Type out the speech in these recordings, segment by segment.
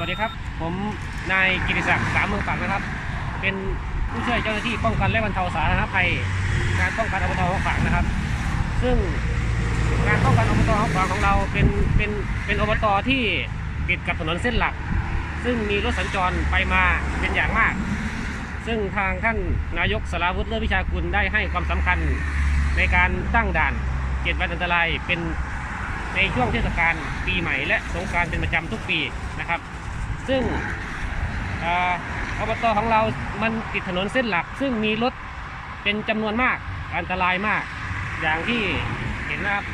วัสดีครับ ผมนายกิติศักดิ์สามเมืองฝังนะครับ เป็นผู้ช่วยเจ้าหน้าที่ป้องกันและบรรเทาสาธารณภัยงานป้องกันอบตห้องฝังนะครับ ซึ่งงานป้องกันอบตห้องฝังของเราเป็นเป็นเป็นอบตที่ติดกับถนนเส้นหลัก ซึ่งมีรถสัญจรไปมาเป็นอย่างมาก ซึ่งทางท่านนายกสราวุฒิเลิศวิชากุลได้ให้ความสำคัญในการตั้งด่านเจ็ดวันอันตรายเป็นในช่วงเทศกาลปีใหม่และสงกรารเป็นประจำทุกปีนะครับ ซึ่งเอ่ออบตของเรามันติดถนนเส้นหลัก ซึ่งมีรถเป็นจำนวนมากอันตรายมาก อย่างที่เห็นนะครับ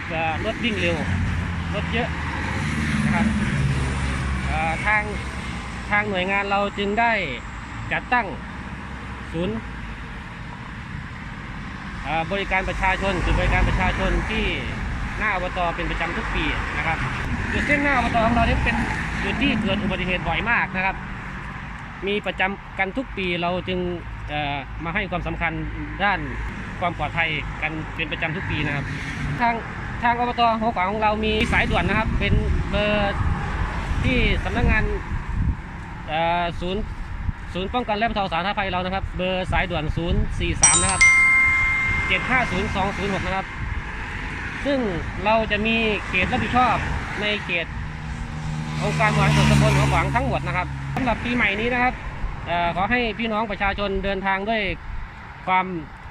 รถวิ่งเร็ว รถเยอะนะครับทางทางหน่วยงานเราจึงได้จัดตั้งศูนย์บริการประชาชนจุดบริการประชาชนที่หน้าอบตเป็นประจำทุกปีนะครับจุดเส้นหน้าอบตของเราเนี่ยเป็น จุดที่เกิดอุบัติเหตุบ่อยมากนะครับ มีประจำกันทุกปีเราจึงมาให้ความสำคัญด้านความปลอดภัยกันเป็นประจำทุกปีนะครับ ทางทางอบตหัวขวางของเรามีสายด่วนนะครับ เป็นเบอร์ที่สำนักงานศูนย์ศูนย์ป้องกันและบรรเทาสาธารณภัยเรานะครับ เบอร์สายด่วน 043 นะครับ 750206 นะครับ ซึ่งเราจะมีเขตรับผิดชอบในเขต องค์การบริหารส่วนตำบลหัวขวางทั้งหมดนะครับสำหรับปีใหม่นี้นะครับอขอให้พี่น้องประชาชนเดินทางด้วยความ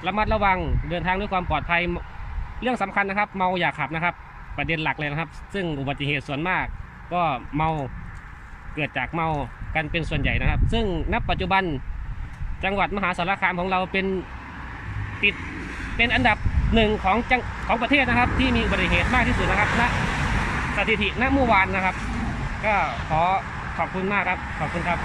ระมัดระวัง เดินทางด้วยความปลอดภัยเรื่องสำคัญนะครับ เมาอย่าขับนะครับ ประเด็นหลักเลยนะครับ ซึ่งอุบัติเหตุส่วนมาก ก็เมาเกิดจากเมากันเป็นส่วนใหญ่นะครับ ซึ่งณปัจจุบันจังหวัดมหาสารคามของเราเป็นติดเป็นอันดับหนึ่งของจังของประเทศนะครับ ที่มีอุบัติเหตุมากที่สุดนะครับณสถิติณเมื่อวานนะครับ ก็ขอขอบคุณมากครับ ขอบคุณครับ